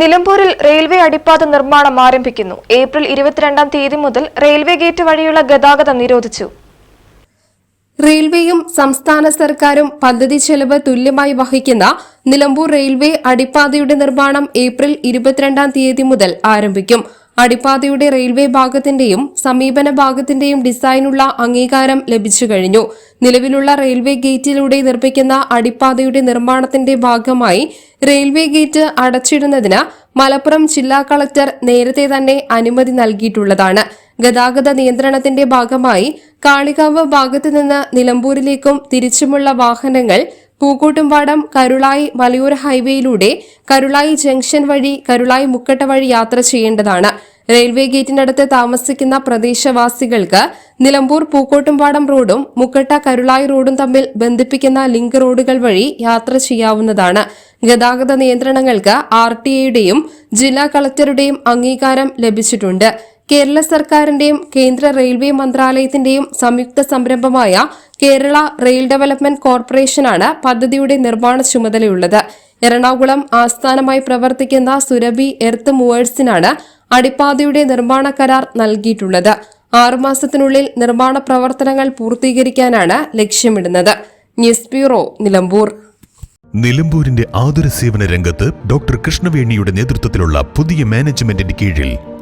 നിലമ്പൂരിൽ റെയിൽവേ അടിപ്പാത നിർമ്മാണം ആരംഭിക്കുന്നു. ഏപ്രിൽ ഇരുപത്തിരണ്ടാം തീയതി മുതൽ റെയിൽവേ ഗേറ്റ് വഴിയുള്ള ഗതാഗതം നിരോധിച്ചു. റെയിൽവേയും സംസ്ഥാന സർക്കാരും പദ്ധതി ചെലവ് തുല്യമായി വഹിക്കുന്ന നിലമ്പൂർ റെയിൽവേ അടിപ്പാതയുടെ നിർമ്മാണം ഏപ്രിൽ ഇരുപത്തിരണ്ടാം തീയതി മുതൽ ആരംഭിക്കും. അടിപ്പാതയുടെ റെയിൽവേ ഭാഗത്തിന്റെയും സമീപന ഭാഗത്തിന്റെയും ഡിസൈനുള്ള അംഗീകാരം ലഭിച്ചു കഴിഞ്ഞു. നിലവിലുള്ള റെയിൽവേ ഗേറ്റിലൂടെ നിർമ്മിക്കുന്ന അടിപ്പാതയുടെ നിർമ്മാണത്തിന്റെ ഭാഗമായി റെയിൽവേ ഗേറ്റ് അടച്ചിടുന്നതിന് മലപ്പുറം ജില്ലാ കളക്ടർ നേരത്തെ തന്നെ അനുമതി നൽകിയിട്ടുള്ളതാണ്. ഗതാഗത നിയന്ത്രണത്തിന്റെ ഭാഗമായി കാളികാവ് ഭാഗത്തു നിന്ന് നിലമ്പൂരിലേക്കും തിരിച്ചുമുള്ള വാഹനങ്ങൾ പൂക്കോട്ടുംപാടം കരുളായി മലയോര ഹൈവേയിലൂടെ കരുളായി ജംഗ്ഷൻ വഴി കരുളായി മുക്കട്ട വഴി യാത്ര ചെയ്യേണ്ടതാണ്. റെയിൽവേ ഗേറ്റിനടുത്ത് താമസിക്കുന്ന പ്രദേശവാസികൾക്ക് നിലമ്പൂർ പൂക്കോട്ടുംപാടം റോഡും മുക്കട്ട കരുളായി റോഡും തമ്മിൽ ബന്ധിപ്പിക്കുന്ന ലിങ്ക് റോഡുകൾ വഴി യാത്ര ചെയ്യാവുന്നതാണ്. ഗതാഗത നിയന്ത്രണങ്ങൾക്ക് ആർ ടി ജില്ലാ കളക്ടറുടെയും അംഗീകാരം ലഭിച്ചിട്ടുണ്ട്. കേരള സർക്കാരിന്റെയും കേന്ദ്ര റെയിൽവേ മന്ത്രാലയത്തിന്റെയും സംയുക്ത സംരംഭമായ കേരള റെയിൽ ഡെവലപ്മെന്റ് കോർപ്പറേഷനാണ് പദ്ധതിയുടെ നിർമ്മാണ ചുമതലയുള്ളത്. എറണാകുളം ആസ്ഥാനമായി പ്രവർത്തിക്കുന്ന സുരഭി എർത്ത് മൂവേഴ്സിനാണ് അടിപ്പാതയുടെ നിർമ്മാണ കരാർ നൽകിയിട്ടുള്ളത്. ആറുമാസത്തിനുള്ളിൽ നിർമ്മാണ പ്രവർത്തനങ്ങൾ പൂർത്തീകരിക്കാനാണ് ലക്ഷ്യമിടുന്നത്. News bureau Nilambur. നിലമ്പൂരിന്റെ ആതുര സേവന രംഗത്ത് ഡോക്ടർ കൃഷ്ണവേണിയുടെ നേതൃത്വത്തിലുള്ള പുതിയ മാനേജ്മെന്റിന്റെ കീഴിൽ